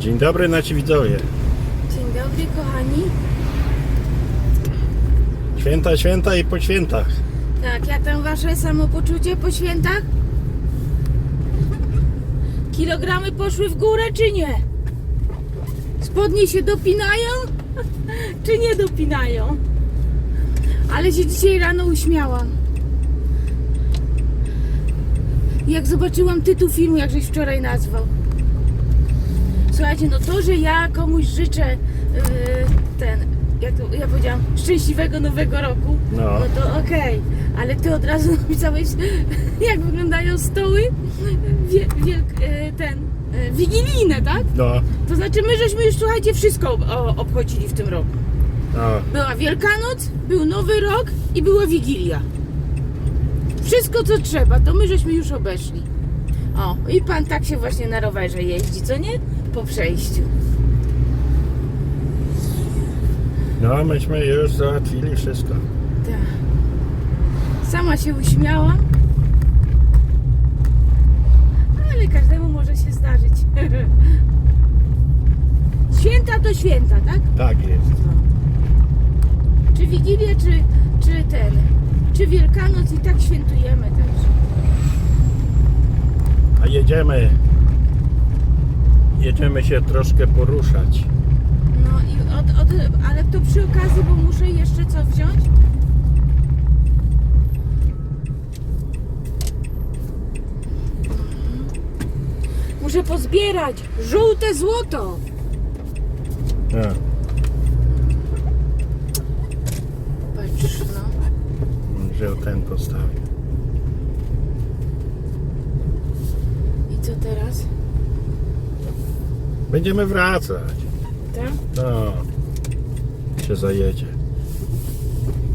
Dzień dobry nasi widzowie. Dzień dobry, kochani. Święta, święta i po świętach. Tak, jak tam wasze samopoczucie po świętach? Kilogramy poszły w górę, czy nie? Spodnie się dopinają, czy nie dopinają? Ale się dzisiaj rano uśmiałam. Jak zobaczyłam tytuł filmu, jak żeś wczoraj nazwał. Słuchajcie, no to, że ja komuś życzę yy, ten, jak to, ja powiedziałam, szczęśliwego nowego roku, No. no to okej, ale ty od razu napisałeś, jak wyglądają stoły wie, wielk, e, ten, e, wigilijne, tak? No, To znaczy my żeśmy już, słuchajcie, wszystko ob- o, obchodzili w tym roku. no. Była Wielkanoc, był Nowy Rok i była Wigilia. Wszystko co trzeba, to my żeśmy już obeszli. O, i pan tak się właśnie na rowerze jeździ, co nie? Po przejściu. No, myśmy już załatwili wszystko. Tak. Sama się uśmiałam. Ale każdemu może się zdarzyć. Święta to święta, tak? Tak jest. Czy Wigilię, czy, czy ten, czy Wielkanoc i tak świętujemy też. A jedziemy. Jedziemy się troszkę poruszać. No i od, od, ale to przy okazji, bo muszę jeszcze co wziąć? Muszę pozbierać żółte złoto. No. Patrz, no. Wziął ten postawił. I co teraz? Będziemy wracać. Tak? No. Się zajedzie.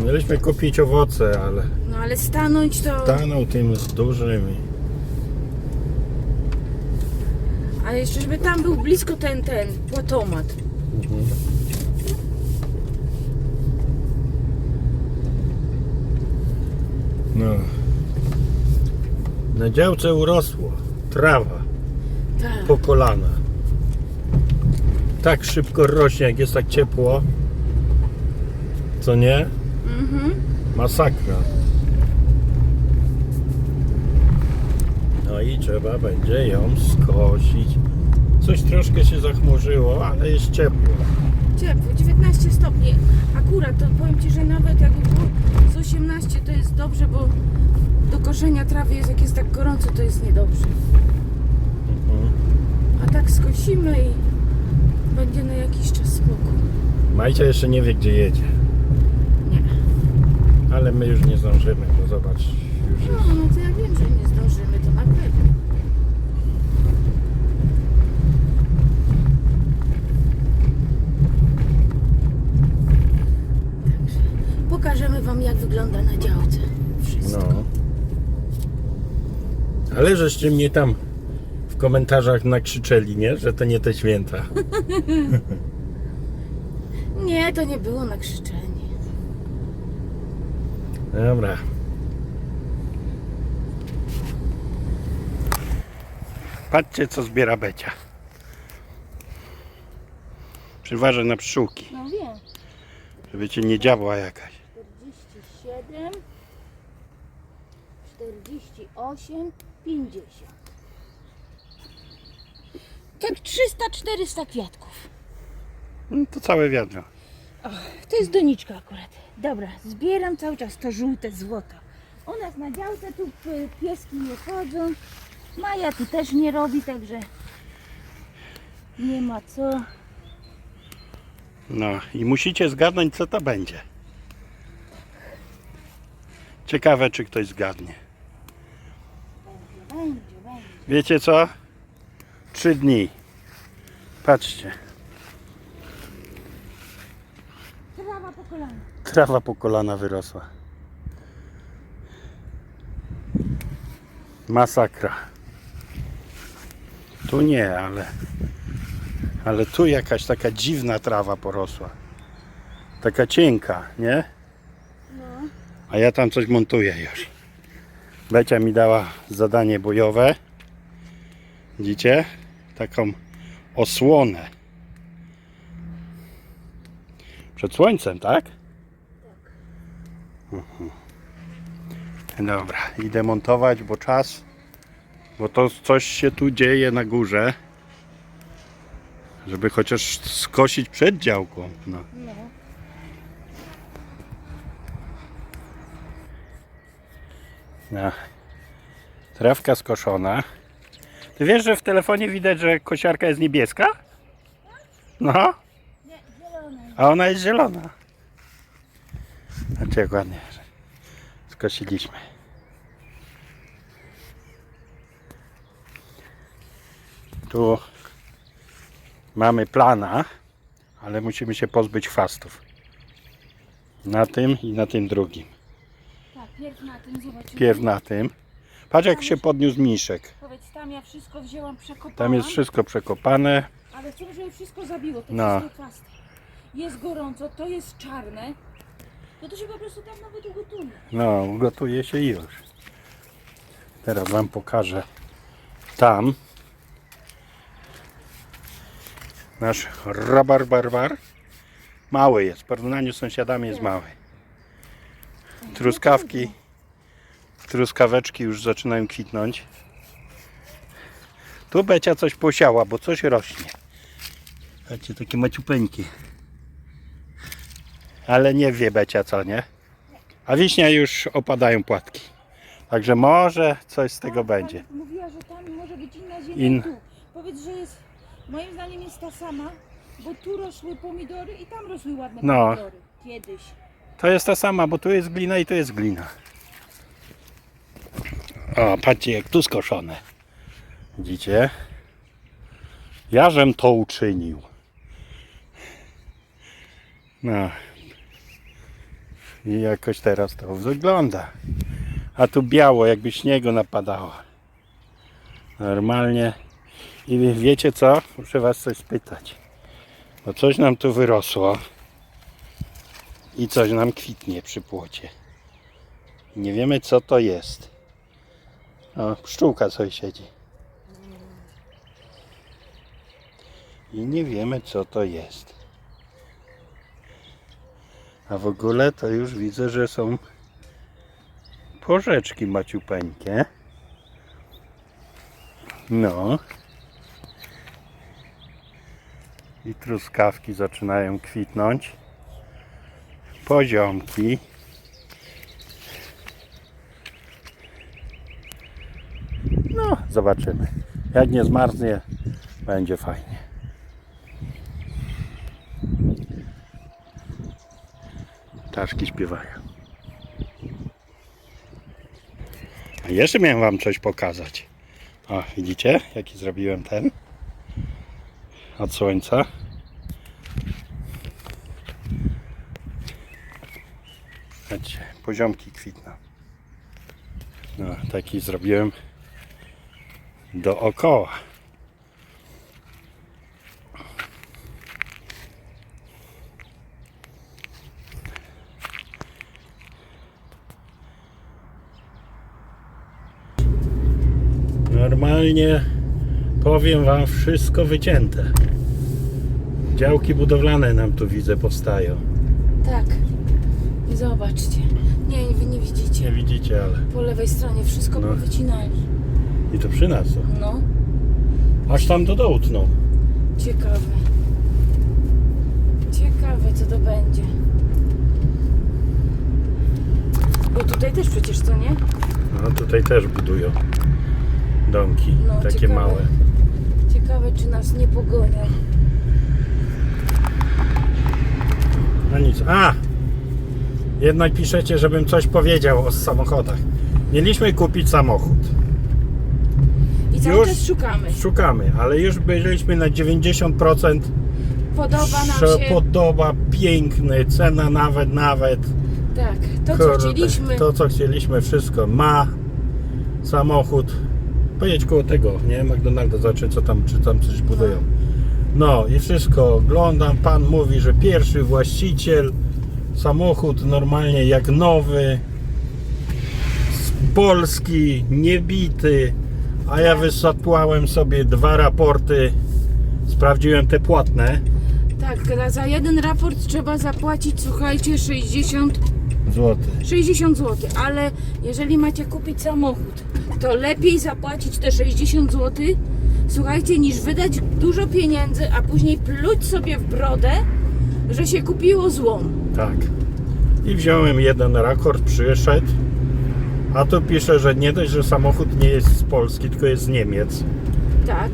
Mieliśmy kupić owoce, ale No ale stanąć to... stanął tym z dużymi. Ale jeszcze żeby tam był blisko ten, ten płatomat. No. Na działce urosło trawa Tak. po kolana. Tak szybko rośnie, jak jest tak ciepło. Co nie? Mhm. Masakra. No i trzeba będzie ją skosić. Coś troszkę się zachmurzyło, ale jest ciepło. Ciepło, 19 stopni. Akurat to powiem Ci, że nawet jakby było z 18 to jest dobrze, bo do koszenia trawy jest jak jest tak gorąco, to jest niedobrze. Mhm. A tak skosimy i będzie na jakiś czas spokój. Majcia jeszcze nie wie, gdzie jedzie, Nie. ale my już nie zdążymy, bo zobacz, już No, jest. no to ja wiem, że nie zdążymy, to na pewno. Także pokażemy Wam, jak wygląda na działce. Wszystko. No. Ale żeście mnie tam komentarzach nakrzyczeli, nie? Że to nie te święta. Nie, to nie było na krzyczenie. Dobra. Patrzcie, co zbiera Becia. Przyważę na pszczółki, No wiem. żeby cię nie dziabła jakaś. 47, 48, 50. Tak 300-400 kwiatków. No to całe wiadro. To jest doniczka akurat. Dobra, zbieram cały czas to żółte złoto. U nas na działce tu pieski nie chodzą. Maja tu też nie robi, także nie ma co. No i musicie zgadnąć, co to będzie. Ciekawe, czy ktoś zgadnie. Będzie, będzie. Wiecie co? Trzy dni. Patrzcie. Trawa po kolana. Trawa po kolana wyrosła. Masakra. Tu nie, ale ale tu jakaś taka dziwna trawa porosła. Taka cienka, nie? No. A ja tam coś montuję już. Becia mi dała zadanie bojowe. Widzicie? Taką osłonę. Przed słońcem, tak? Mhm. Dobra, idę montować, bo czas, bo to coś się tu dzieje na górze, żeby chociaż skosić przed działką. No. No. No. Trawka skoszona. Ty wiesz, że w telefonie widać, że kosiarka jest niebieska? No, a ona jest zielona. Znaczy jak ładnie że skosiliśmy. Tu mamy plana, ale musimy się pozbyć chwastów. Na tym i na tym drugim. Tak, pierw na tym zobaczymy. Pierw na tym. Patrz jak się podniósł mniszek. Powiedz, tam ja wszystko wzięłam, przekopałam. Tam jest wszystko przekopane. Ale chcę, żeby wszystko zabiło, te No. wszystkie kwasty. Jest gorąco, to jest czarne. No to się po prostu tam nawet ugotuje. No, ugotuje się i już. Teraz Wam pokażę tam. Nasz robar barbar. Mały jest, w porównaniu z sąsiadami jest mały. Truskawki, truskaweczki już zaczynają kwitnąć. Tu Becia coś posiała, bo coś rośnie. Patrzcie, takie maciupeńkie. Ale nie wie Becia co, nie? A wiśnia już opadają płatki. Także może coś z tego Tak, będzie. Mówiła, że tam może być inna ziemia In- tu. Powiedz, że jest, moim zdaniem jest ta sama, bo tu rosły pomidory i tam rosły ładne No. pomidory. Kiedyś. To jest ta sama, bo tu jest glina i tu jest glina. O, patrzcie jak tu skoszone. Widzicie? Jażem to uczynił. No. I jakoś teraz to wygląda. A tu biało, jakby śniegu napadało. Normalnie. I wie- wiecie co? Muszę was coś spytać. Bo coś nam tu wyrosło. I coś nam kwitnie przy płocie. Nie wiemy co to jest. O, pszczółka sobie siedzi. I nie wiemy co to jest. A w ogóle to już widzę, że są porzeczki maciupeńkie. No. I truskawki zaczynają kwitnąć poziomki. No, zobaczymy. Jak nie zmarznie, będzie fajnie. Ptaszki śpiewają. A jeszcze miałem wam coś pokazać. O, widzicie, jaki zrobiłem ten? Od słońca. Patrzcie, poziomki kwitną. No, taki zrobiłem dookoła. Normalnie powiem wam wszystko wycięte. Działki budowlane nam tu widzę powstają. Tak. I zobaczcie. Nie, wy nie widzicie. Nie widzicie, ale Po lewej stronie wszystko No. powycinali. I to przy nas. No, Aż tam do dołu tną. ciekawe. Ciekawe co to będzie. Bo tutaj też przecież co nie? No tutaj też budują domki, No, takie ciekawe. małe. Ciekawe czy nas nie pogonią. No nic. A! Jednak piszecie, żebym coś powiedział o samochodach. Mieliśmy kupić samochód. Cały Już? czas szukamy. Szukamy, ale już byliśmy na 90%. Podoba nam się. Podoba, piękny, cena nawet, nawet. Tak, to co Kurde, chcieliśmy. To co chcieliśmy, wszystko ma. Samochód. Pojedź koło tego, nie? McDonalda, zobaczy co tam, czy tam coś budują. No i wszystko oglądam. Pan mówi, że pierwszy właściciel. Samochód normalnie jak nowy. Z Polski, niebity. A ja wysłałem sobie dwa raporty sprawdziłem te płatne Tak, za- jeden raport trzeba zapłacić, słuchajcie, 60, złoty. 60 zł, ale jeżeli macie kupić samochód, to lepiej zapłacić te 60 zł, słuchajcie, niż wydać dużo pieniędzy, a później pluć sobie w brodę, że się kupiło złom. Tak. I wziąłem jeden rakord, przyszedł. A tu pisze, że nie dość, że samochód nie jest z Polski, tylko jest z Niemiec. Tak,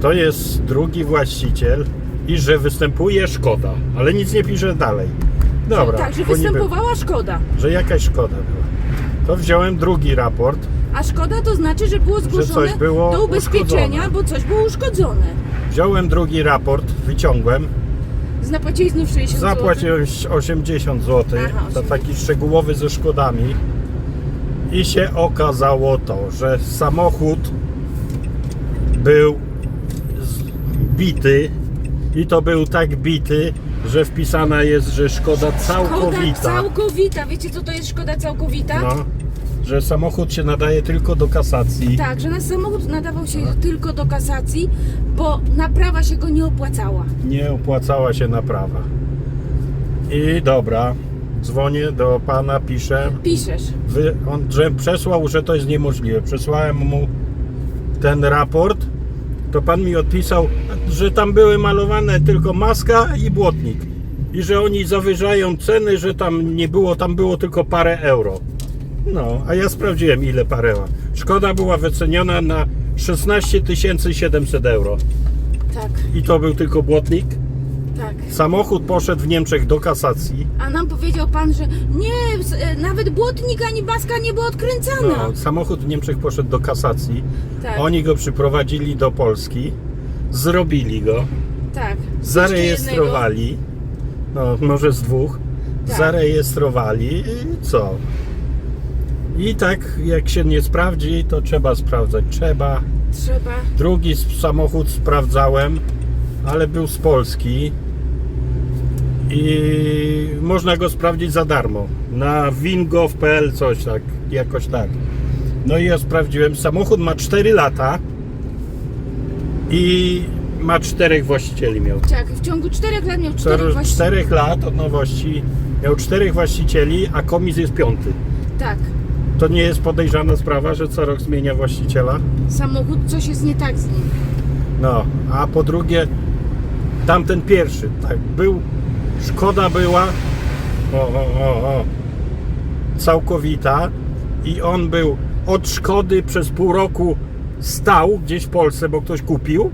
To jest drugi właściciel i że występuje szkoda, ale nic nie pisze dalej. Dobra, tak, że bo niby- występowała szkoda. że jakaś szkoda była. To wziąłem drugi raport. A szkoda to znaczy, że było zgłoszone coś było do ubezpieczenia, uszkodzone. bo coś było uszkodzone. Wziąłem drugi raport, wyciągłem, Zapłaciłeś znów 60 zł. zapłaciłem 80 zł Aha, za 80. taki szczegółowy ze szkodami i się okazało to, że samochód był bity i to był tak bity, że wpisana jest, że szkoda Szkoda całkowita. całkowita. Wiecie co to jest szkoda całkowita? No, że samochód się nadaje tylko do kasacji. Tak, że nasz samochód nadawał się tylko do kasacji, bo naprawa się go nie opłacała. nie opłacała się naprawa. I dobra, dzwonię do pana, piszę. Piszesz. Wy, on że przesłał, że to jest niemożliwe. Przesłałem mu ten raport. To pan mi odpisał, że tam były malowane tylko maska i błotnik. I że oni zawyżają ceny, że tam nie było, tam było tylko parę euro. No, a ja sprawdziłem ile pareła. Szkoda była wyceniona na 16 700 euro. Tak, I to był tylko błotnik. Tak. Samochód poszedł w Niemczech do kasacji. A nam powiedział pan, że nie, s- e, nawet błotnik ani baska nie była odkręcana. No, samochód w Niemczech poszedł do kasacji. Tak. Oni go przyprowadzili do Polski, zrobili go, Tak. zarejestrowali. No, może z dwóch. Tak. Zarejestrowali i co? I tak, jak się nie sprawdzi, to trzeba sprawdzać. Trzeba. Trzeba. Drugi s- samochód sprawdzałem, ale był z Polski. I można go sprawdzić za darmo. Na wingov.pl coś tak, jakoś tak. No i ja sprawdziłem. Samochód ma 4 lata i ma czterech właścicieli miał. Tak, w ciągu 4 lat miał 4 4, właśnie. 4 lat od nowości miał czterech właścicieli, a komis jest piąty. Tak. To nie jest podejrzana sprawa, że co rok zmienia właściciela? Samochód, coś jest nie tak z nim. No, a po drugie, tamten pierwszy, tak, był, szkoda była, o, o, o, o, całkowita i on był od szkody przez pół roku stał gdzieś w Polsce, bo ktoś kupił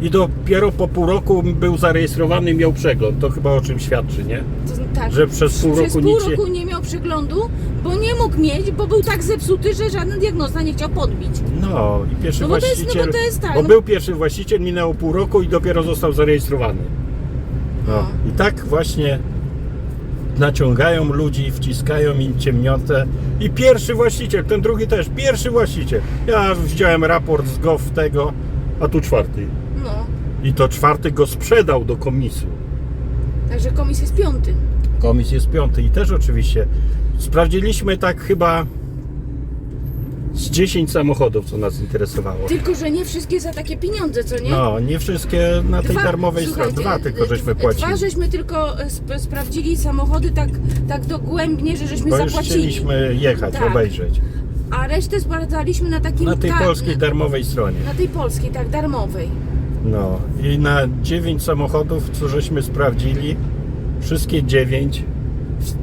i dopiero po pół roku był zarejestrowany i miał przegląd. To chyba o czym świadczy, nie? To, tak. Że przez pół przez roku pół nic się- roku nie miał przeglądu, bo nie mógł mieć, bo był tak zepsuty, że żaden diagnosta nie chciał podbić. No i pierwszy No bo to jest- no bo właściciel, to jest tak, bo no. był pierwszy właściciel, minęło pół roku i dopiero został zarejestrowany. No. I tak właśnie naciągają ludzi, wciskają im ciemniotę. I pierwszy właściciel, ten drugi też, pierwszy właściciel. Ja widziałem raport z GOV tego, a tu czwarty. No. I to czwarty go sprzedał do komisu. Także komis jest piąty. Komis jest piąty i też oczywiście sprawdziliśmy tak chyba z 10 samochodów, co nas interesowało. Tylko, że nie wszystkie za takie pieniądze, co nie? No, nie wszystkie na tej Dwa- darmowej stronie. słuchajcie, Dwa tylko żeśmy płacili. Dwa żeśmy tylko e, sp- sprawdzili samochody tak, tak dogłębnie, że żeśmy Bo już zapłacili. chcieliśmy jechać, Tak. obejrzeć. A resztę sprawdzaliśmy na takim... Na tej polskiej darmowej stronie. Na tej polskiej, tak, darmowej. No i na 9 samochodów, co żeśmy sprawdzili, wszystkie 9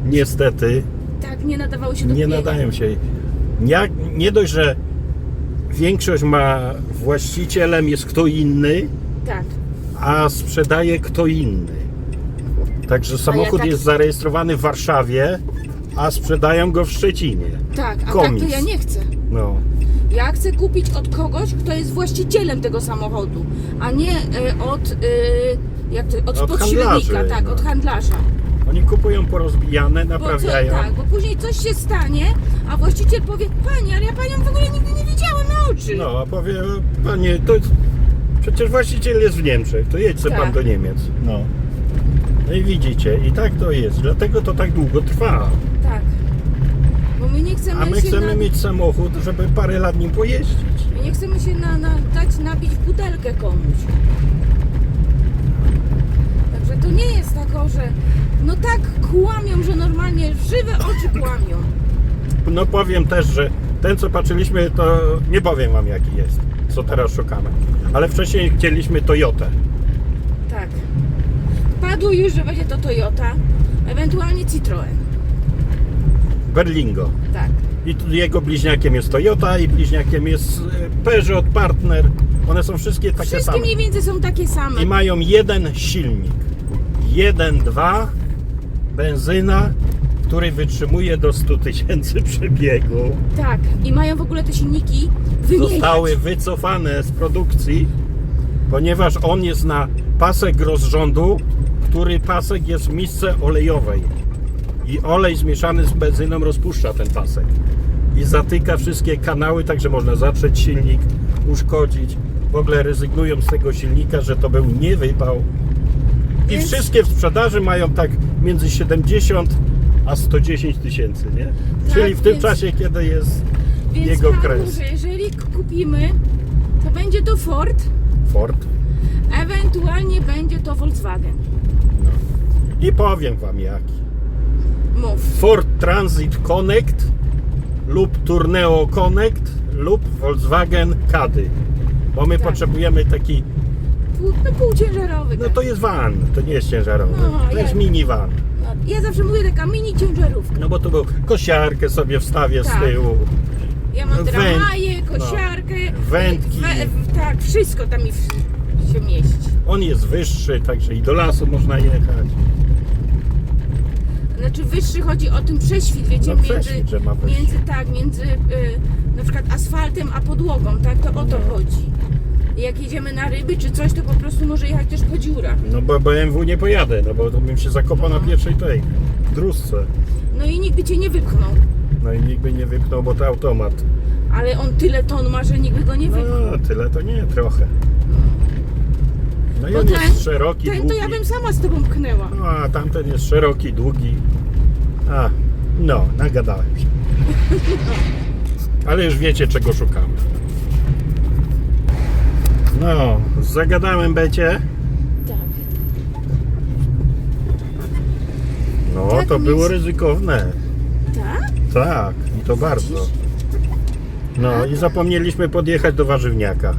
niestety Tak, nie nadawały się do nie kupienia. nadają się. Nie, nie dość, że większość ma właścicielem jest kto inny, Tak. a sprzedaje kto inny. Także samochód tak- jest zarejestrowany w Warszawie, a sprzedają go w Szczecinie. Tak, a Komis. tak to ja nie chcę. No. Ja chcę kupić od kogoś, kto jest właścicielem tego samochodu, a nie e, od, e, jak to, od, Od tak, no. od handlarza. Oni kupują porozbijane, naprawiają. Bo co, tak, bo później coś się stanie, a właściciel powie, pani, ale ja panią w ogóle nigdy nie widziałem na oczy. No, a powie, panie, to jest... przecież właściciel jest w Niemczech, to jedź tak. pan do Niemiec. No. No i widzicie, i tak to jest, dlatego to tak długo trwa. Tak. Bo my nie chcemy A my chcemy na... mieć samochód, żeby parę lat nim pojeździć. My nie chcemy się na, na, dać nabić w butelkę komuś. Także to nie jest tak, że mnie żywe oczy kłamią. No powiem też, że ten co patrzyliśmy, to nie powiem wam jaki jest, co teraz szukamy. Ale wcześniej chcieliśmy Toyotę. Tak. Padło już, że będzie to Toyota, ewentualnie Citroen. Berlingo. Tak. I tu jego bliźniakiem jest Toyota i bliźniakiem jest e, Peugeot Partner. One są wszystkie takie Wszystkie same. mniej więcej są takie same. I mają jeden silnik. 1.2 benzyna, który wytrzymuje do 100 tysięcy przebiegu. Tak. I mają w ogóle te silniki wymieniać. Zostały wycofane z produkcji, ponieważ on jest na pasek rozrządu, który pasek jest w misce olejowej. I olej zmieszany z benzyną rozpuszcza ten pasek. I zatyka wszystkie kanały, także można zatrzeć silnik, uszkodzić. W ogóle rezygnują z tego silnika, że to był nie wypał. I Więc- wszystkie w sprzedaży mają tak między 70 a 110 tysięcy, nie? Tak, Czyli w tym więc- czasie, kiedy jest Więc jego Paweł, kres. że jeżeli k- kupimy, to będzie to Ford, Ford. ewentualnie będzie to Volkswagen. No. I powiem Wam jaki. Mów. Ford Transit Connect lub Tourneo Connect lub Volkswagen Caddy. Bo my Tak. potrzebujemy taki, no półciężarowy. no to jest van, to nie jest ciężarowy, No, to jest ja- minivan. No, ja zawsze mówię taka mini ciężarówka. No bo to był kosiarkę sobie wstawię z Tak. tyłu. Ja mam Węd- dramaję, kosiarkę, Wędki. tak, wszystko tam mi w- się mieści. On jest wyższy, także i do lasu można jechać. Znaczy wyższy chodzi o ten prześwit, wiecie, No, prześwit, że ma wyższy. między tak, między y, na przykład asfaltem a podłogą, tak, to o to No. chodzi. Jak jedziemy na ryby czy coś, to po prostu może jechać też po dziurach. No bo BMW nie pojadę, no bo to bym się zakopał na pierwszej tej dróżce. No i nigdy cię nie wypchnął. No i nikt by nie wypchnął, bo to automat. Ale on tyle ton ma, że nikt by go nie wypchnął. No, tyle to nie, trochę. No i Bo on ten- jest szeroki, Ten długi. to ja bym sama z tobą pchnęła. No, a tamten jest szeroki, długi. A, no, nagadałem się. Ale już wiecie, czego szukamy. No, zagadałem becie. Tak. No, Tak, to było ryzykowne. Tak? Tak, i to bardzo. No i zapomnieliśmy podjechać do warzywniaka.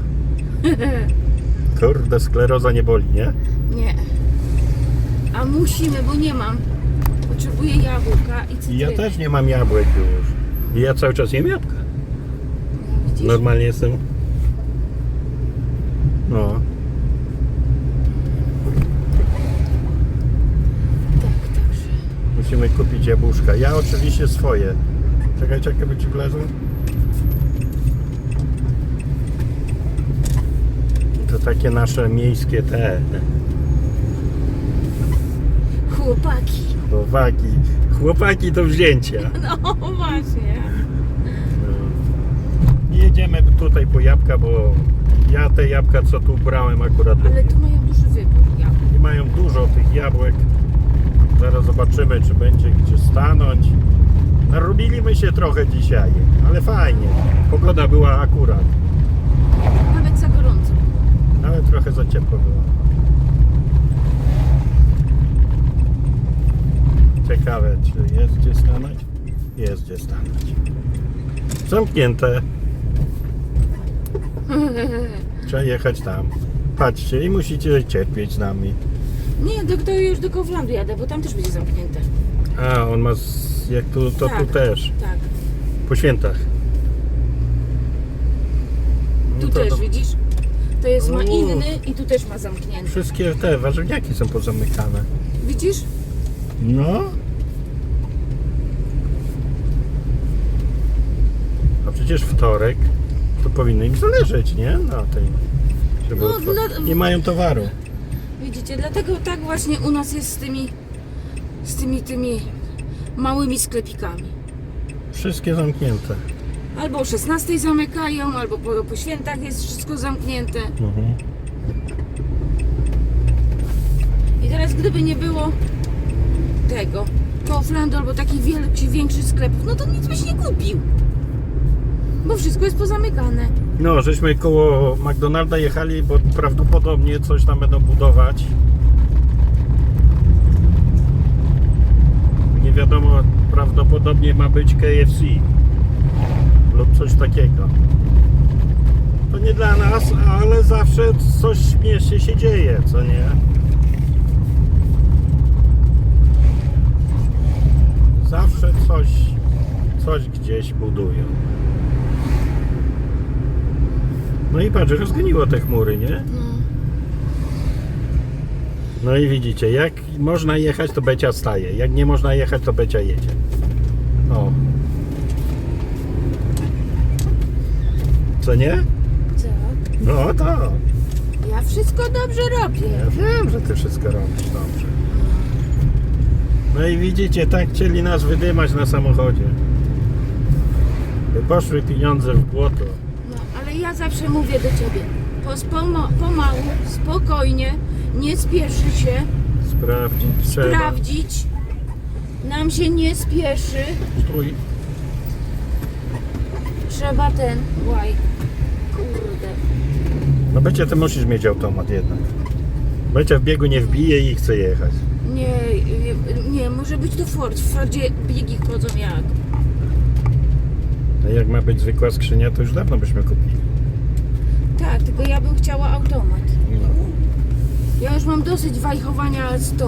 Kurde, skleroza nie boli, nie? Nie. A musimy, bo nie mam. Potrzebuję jabłka i I cytryny. ja też nie mam jabłek już. I ja cały czas jem jabłka. Widzisz? Normalnie jestem. No. Tak, także. Musimy kupić jabłuszka. Ja oczywiście swoje. Czekaj, czekaj, by ci wlezło. To takie nasze miejskie te Chłopaki. chłopaki. Chłopaki do wzięcia. No właśnie. No. Jedziemy tutaj po jabłka, bo ja te jabłka, co tu brałem akurat Ale lubię. tu mają duży wybór jabłek. I mają dużo tych jabłek. Zaraz zobaczymy, czy będzie gdzie stanąć. Narobiliśmy się trochę dzisiaj, ale fajnie. Pogoda była akurat. Nawet za gorąco. Nawet trochę za ciepło było. Ciekawe, czy jest gdzie stanąć? Jest gdzie stanąć. Zamknięte. Trzeba jechać tam. Patrzcie i musicie cierpieć z nami. Nie, do, to już do Kauflandu jadę, bo tam też będzie zamknięte. A, on ma, z, jak tu, to tu Tak. też. Tak. Po świętach. Tu No to- też, to widzisz? To jest ma inny i tu też ma zamknięty. Wszystkie te warzywniaki są pozamykane. Widzisz? No. A przecież wtorek to powinno im zależeć, nie? Na tej. Żeby No, dla- Nie mają towaru. Widzicie, dlatego tak właśnie u nas jest z tymi, z tymi, tymi małymi sklepikami. Wszystkie zamknięte. Albo o 16 zamykają, albo po, po świętach jest wszystko zamknięte. Mhm. I teraz gdyby nie było tego Kauflandu albo takich wielkich, większych sklepów, no to nic byś nie kupił. Bo wszystko jest pozamykane. No, żeśmy koło McDonalda jechali, bo prawdopodobnie coś tam będą budować. Nie wiadomo, prawdopodobnie ma być KFC lub coś takiego. To nie dla nas, ale zawsze coś śmiesznie się dzieje, co nie? Zawsze coś, coś gdzieś budują. No i patrz, rozgoniło te chmury, nie? No i widzicie, jak można jechać, to Becia staje. Jak nie można jechać, to Becia jedzie. O. Co nie? Co? No to. Ja wszystko dobrze robię. Ja wiem, że ty wszystko robisz dobrze. No i widzicie, tak chcieli nas wydymać na samochodzie. By poszły pieniądze w błoto. Ja zawsze mówię do ciebie. Poma, pomału, spokojnie, nie spieszy się, Sprawdzić trzeba. sprawdzić. Nam się nie spieszy. Stój. Trzeba ten. Łaj. Kurde. No Becia, ty musisz mieć automat jednak. Becia w biegu nie wbije i chce jechać. Nie, nie, może być to Ford. W Fordzie biegi chodzą jak. No jak ma być zwykła skrzynia, to już dawno byśmy kupili. Tak, tylko ja bym chciała automat. No. Ja już mam dosyć wajchowania z tą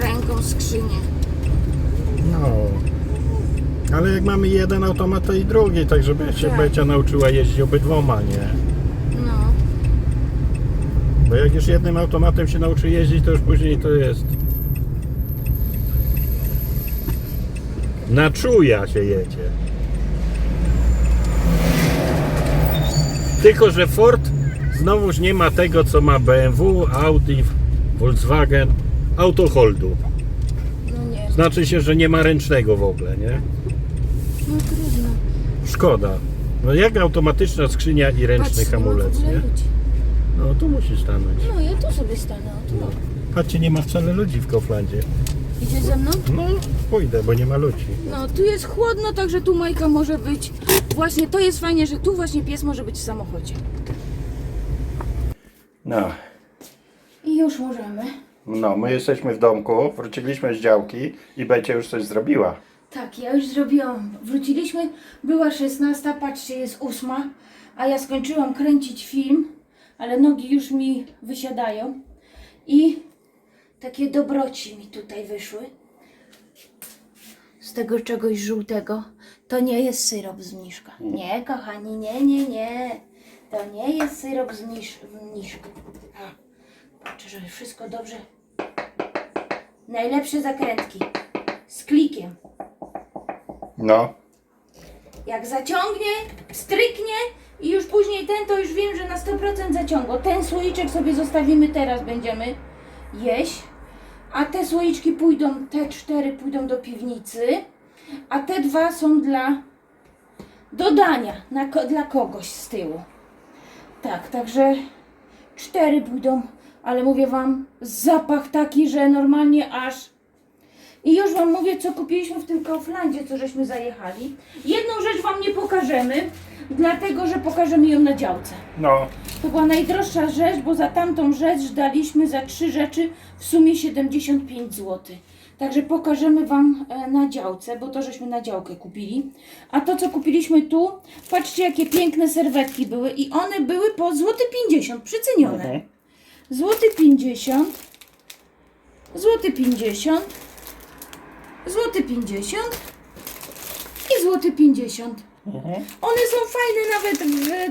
ręką skrzynię. No. Ale jak mamy jeden automat, to i drugi, tak żeby się Tak. Becia nauczyła jeździć obydwoma, nie? No. Bo jak już jednym automatem się nauczy jeździć, to już później to jest... Na czuja się jedzie. Tylko, że Ford znowuż nie ma tego, co ma BMW, Audi, Volkswagen, autoholdu. No nie. Znaczy się, że nie ma ręcznego w ogóle, nie? No trudno. Szkoda. No jak automatyczna skrzynia i ręczny Patrz, nie ma w hamulec, ogóle nie? ludzi. No tu musisz stanąć. No ja tu sobie stanę. Tu. No. Patrzcie, nie ma wcale ludzi w Kauflandzie. Idzie ze mną? No, pójdę, bo nie ma ludzi. No, tu jest chłodno, także tu Majka może być. Właśnie to jest fajnie, że tu właśnie pies może być w samochodzie. No, I już możemy. no, my jesteśmy w domku, wróciliśmy z działki i Becia już coś zrobiła. Tak, ja już zrobiłam. Wróciliśmy, była 16, patrzcie, jest 8, a ja skończyłam kręcić film, ale nogi już mi wysiadają i takie dobroci mi tutaj wyszły. Z tego czegoś żółtego. To nie jest syrop z mniszka. Nie, kochani, nie, nie, nie. To nie jest syrop z mnisz- mniszka. A, Patrzę, że wszystko dobrze. Najlepsze zakrętki. Z klikiem. No, Jak zaciągnie, stryknie i już później ten, to już wiem, że na 100% zaciągło. Ten słoiczek sobie zostawimy teraz, będziemy jeść. A te słoiczki pójdą, te cztery pójdą do piwnicy, a te dwa są dla dodania na, dla kogoś z tyłu. Tak, także cztery pójdą, ale mówię Wam, zapach taki, że normalnie aż i już Wam mówię, co kupiliśmy w tym Kauflandzie, co żeśmy zajechali. Jedną rzecz Wam nie pokażemy, dlatego że pokażemy ją na działce. no, To była najdroższa rzecz, bo za tamtą rzecz daliśmy za trzy rzeczy w sumie 75 zł. Także pokażemy Wam e, na działce, bo to żeśmy na działkę kupili. A to, co kupiliśmy tu, patrzcie, jakie piękne serwetki były. I one były po złoty 50, przycenione. Mhm. Złoty 50, złoty 50, złoty 50 i złoty 50. One są fajne nawet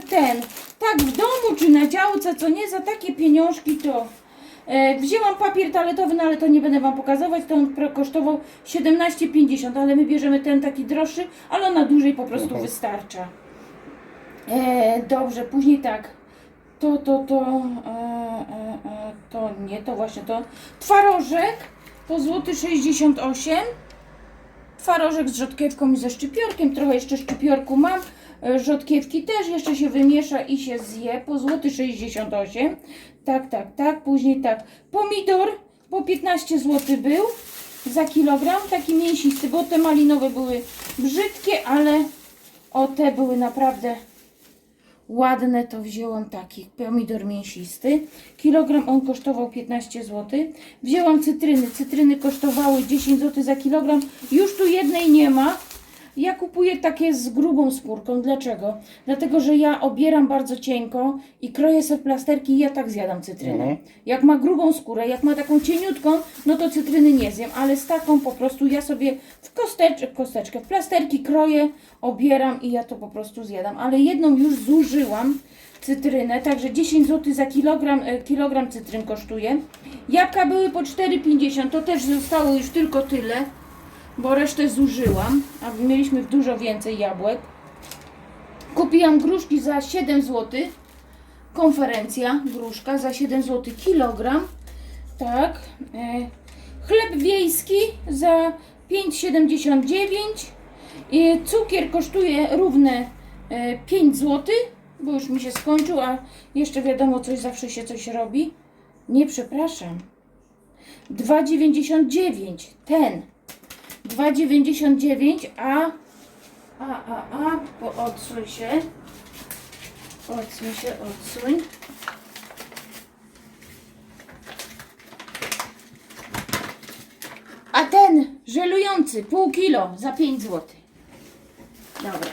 w ten, tak w domu czy na działce, co nie, za takie pieniążki to e, wzięłam papier toaletowy, no ale to nie będę Wam pokazywać, to on pro- kosztował 17,50, ale my bierzemy ten taki droższy, ale on na dłużej po prostu Mhm. wystarcza. E, dobrze, później tak, to, to, to, e, e, e, to nie, to właśnie to. Twarożek to złoty 68. Twarożek z rzodkiewką i ze szczypiorkiem. Trochę jeszcze szczypiorku mam. E, Rzodkiewki też jeszcze się wymiesza i się zje. Po złoty 68. Tak, tak, tak. Później tak. Pomidor po 15 zł był za kilogram. Taki mięsisty, bo te malinowe były brzydkie, ale o te były naprawdę ładne, to wzięłam taki pomidor mięsisty. Kilogram on kosztował 15 zł. Wzięłam cytryny. Cytryny kosztowały 10 zł za kilogram. Już tu jednej nie ma. Ja kupuję takie z grubą skórką. Dlaczego? Dlatego, że ja obieram bardzo cienko i kroję sobie plasterki i ja tak zjadam cytrynę. Mhm. Jak ma grubą skórę, jak ma taką cieniutką, no to cytryny nie zjem, ale z taką po prostu ja sobie w kosteczkę, w kosteczkę, w plasterki kroję, obieram i ja to po prostu zjadam. Ale jedną już zużyłam cytrynę, także 10 zł za kilogram, e, kilogram cytryn kosztuje. Jabłka były po 4,50, to też zostało już tylko tyle, bo resztę zużyłam, a mieliśmy dużo więcej jabłek. Kupiłam gruszki za 7 zł. Konferencja gruszka za 7 zł kilogram. Tak. E, chleb wiejski za 5,79. E, cukier kosztuje równe e, 5 zł, bo już mi się skończył, a jeszcze wiadomo, coś zawsze się coś robi. Nie, przepraszam. 2,99 ten. 2,99, a a, a, a, bo odsuń się. Odsuń się, odsuń. A ten żelujący, pół kilo za 5 zł. Dobra.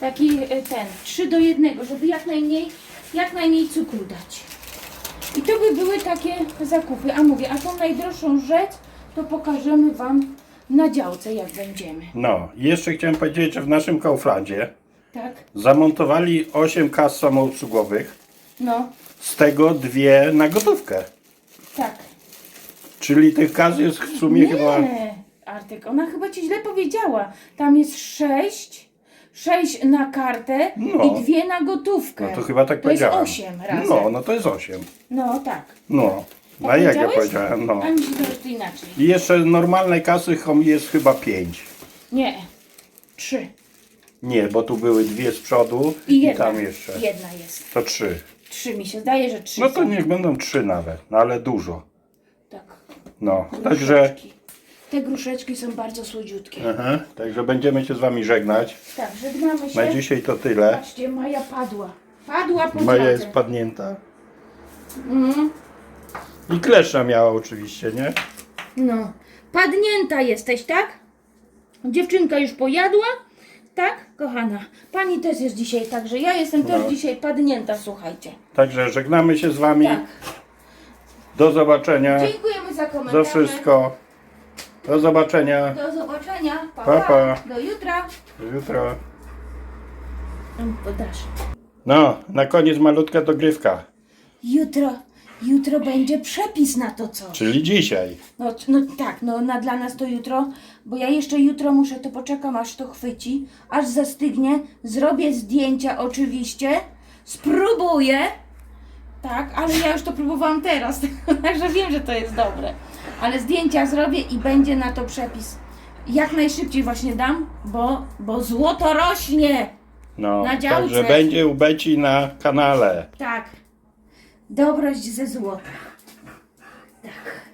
Taki e, ten, 3 do 1, żeby jak najmniej, jak najmniej cukru dać. I to by były takie zakupy. A mówię, a tą najdroższą rzecz to pokażemy Wam na działce, jak będziemy. No, i jeszcze chciałem powiedzieć, że w naszym Kauflandzie Tak? zamontowali 8 kas samoobsługowych, No, z tego dwie na gotówkę. tak. Czyli tych kas jest w sumie chyba... Nie, Artek, ona chyba ci źle powiedziała. Tam jest sześć, sześć na kartę No. i dwie na gotówkę. No to chyba tak to jest osiem razem. No, no to jest 8. No, tak. No. Tak A jak ja powiedziałem, no. A mi się to jeszcze inaczej. I jeszcze normalnej kasy chom- jest chyba 5. Nie, trzy. Nie, bo tu były dwie z przodu I i, jedna. tam jeszcze. Jedna jest. To 3. Trzy mi się zdaje, że trzy No to są. niech będą 3 nawet, no ale dużo. Tak. No, także, Gruszeczki. Te gruszeczki są bardzo słodziutkie. aha, także będziemy się z Wami żegnać. Tak, żegnamy się. Na dzisiaj to tyle. Patrzcie, Maja padła. Padła po Maja drodze. jest padnięta. Mhm. I klesza miała oczywiście, nie? No, padnięta jesteś, tak? Dziewczynka już pojadła, tak, kochana? Pani też jest dzisiaj, także ja jestem też No. dzisiaj padnięta, słuchajcie. Także żegnamy się z Wami. Tak. Do zobaczenia. Dziękujemy za Za komentarze. wszystko. Do zobaczenia. Do zobaczenia. Pa, Pa, pa. Do jutra. Mm, Podasz. No, na koniec malutka dogrywka. Jutro, jutro będzie przepis na to coś. Czyli dzisiaj. No, no tak, no na, dla nas to jutro, bo ja jeszcze jutro muszę, to poczekam aż to chwyci, aż zastygnie, zrobię zdjęcia oczywiście, spróbuję, tak, ale ja już to próbowałam teraz, także wiem, że to jest dobre, ale zdjęcia zrobię i będzie na to przepis. Jak najszybciej właśnie dam, bo, bo złoto rośnie, No, Na działce. także będzie u Beci na kanale. tak, dobrość ze złota, tak.